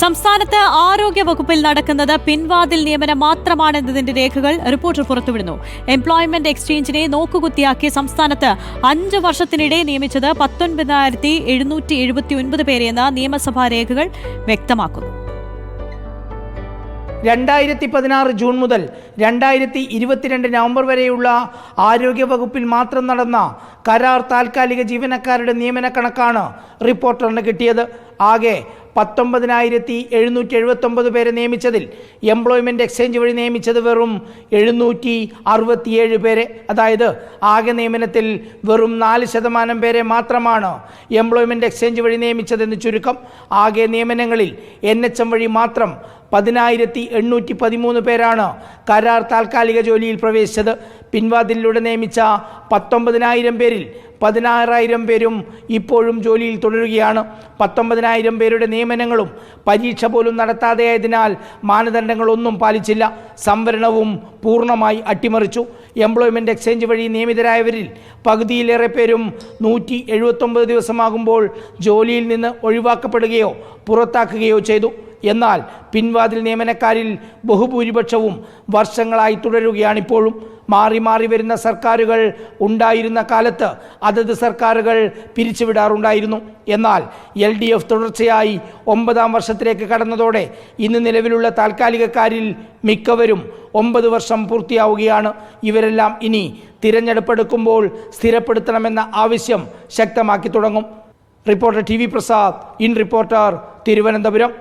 സംസ്ഥാനത്ത് ആരോഗ്യ വകുപ്പിൽ നടക്കുന്നത് പിൻവാതിൽ നിയമനം മാത്രമാണെന്നതിന്റെ രേഖകൾ റിപ്പോർട്ടർ പുറത്തുവിടുന്നു. എംപ്ലോയ്മെന്റ് എക്സ്ചേഞ്ചിനെ നോക്കുകുത്തിയാക്കി സംസ്ഥാനത്ത് അഞ്ച് വർഷത്തിനിടെ നിയമിച്ചത് പത്തൊൻപതിനായിരത്തി എഴുന്നൂറ്റി എഴുപത്തി ഒൻപത് പേരെയെന്ന് നിയമസഭാ രേഖകൾ വ്യക്തമാക്കുന്നു. രണ്ടായിരത്തി പതിനാറ് ജൂൺ മുതൽ രണ്ടായിരത്തി ഇരുപത്തിരണ്ട് നവംബർ വരെയുള്ള ആരോഗ്യവകുപ്പിൽ മാത്രം നടന്ന കരാർ താൽക്കാലിക ജീവനക്കാരുടെ നിയമന കണക്കാണ് റിപ്പോർട്ടറിന് കിട്ടിയത്. ആകെ പത്തൊമ്പതിനായിരത്തി എഴുന്നൂറ്റി എഴുപത്തൊമ്പത് പേരെ നിയമിച്ചതിൽ എംപ്ലോയ്മെന്റ് എക്സ്ചേഞ്ച് വഴി നിയമിച്ചത് വെറും എഴുന്നൂറ്റി അറുപത്തിയേഴ് പേരെ. അതായത് ആകെ നിയമനത്തിൽ വെറും നാല് ശതമാനം പേരെ മാത്രമാണ് എംപ്ലോയ്മെന്റ് എക്സ്ചേഞ്ച് വഴി നിയമിച്ചതെന്ന് ചുരുക്കം. ആകെ നിയമനങ്ങളിൽ എൻ എച്ച് എം വഴി മാത്രം പതിനായിരത്തി എണ്ണൂറ്റി പതിമൂന്ന് പേരാണ് കരാർ താൽക്കാലിക ജോലിയിൽ പ്രവേശിച്ചത്. പിൻവാതിലൂടെ നിയമിച്ച പത്തൊമ്പതിനായിരം പേരിൽ പതിനാറായിരം പേരും ഇപ്പോഴും ജോലിയിൽ തുടരുകയാണ്. പത്തൊമ്പതിനായിരം പേരുടെ നിയമനങ്ങളും പരീക്ഷ പോലും നടത്താതെയായതിനാൽ മാനദണ്ഡങ്ങളൊന്നും പാലിച്ചില്ല. സംവരണവും പൂർണമായി അട്ടിമറിച്ചു. എംപ്ലോയ്മെന്റ് എക്സ്ചേഞ്ച് വഴി നിയമിതരായവരിൽ പകുതിയിലേറെ പേരും നൂറ്റി എഴുപത്തൊമ്പത് ദിവസമാകുമ്പോൾ ജോലിയിൽ നിന്ന് ഒഴിവാക്കപ്പെടുകയോ പുറത്താക്കുകയോ ചെയ്തു. എന്നാൽ പിൻവാതിൽ നിയമനക്കാരിൽ ബഹുഭൂരിപക്ഷവും വർഷങ്ങളായി തുടരുകയാണിപ്പോഴും. മാറി മാറി വരുന്ന സർക്കാരുകൾ ഉണ്ടായിരുന്ന കാലത്ത് അതത് സർക്കാരുകൾ പിരിച്ചുവിടാറുണ്ടായിരുന്നു. എന്നാൽ എൽ ഡി എഫ് തുടർച്ചയായി ഒമ്പതാം വർഷത്തിലേക്ക് കടന്നതോടെ ഇന്ന് നിലവിലുള്ള താൽക്കാലികക്കാരിൽ മിക്കവരും ഒമ്പത് വർഷം പൂർത്തിയാവുകയാണ്. ഇവരെല്ലാം ഇനി തിരഞ്ഞെടുപ്പെടുക്കുമ്പോൾ സ്ഥിരപ്പെടുത്തണമെന്ന ആവശ്യം ശക്തമാക്കി തുടങ്ങും. Reporter T V Prasad in reporter Thiruvananthapuram.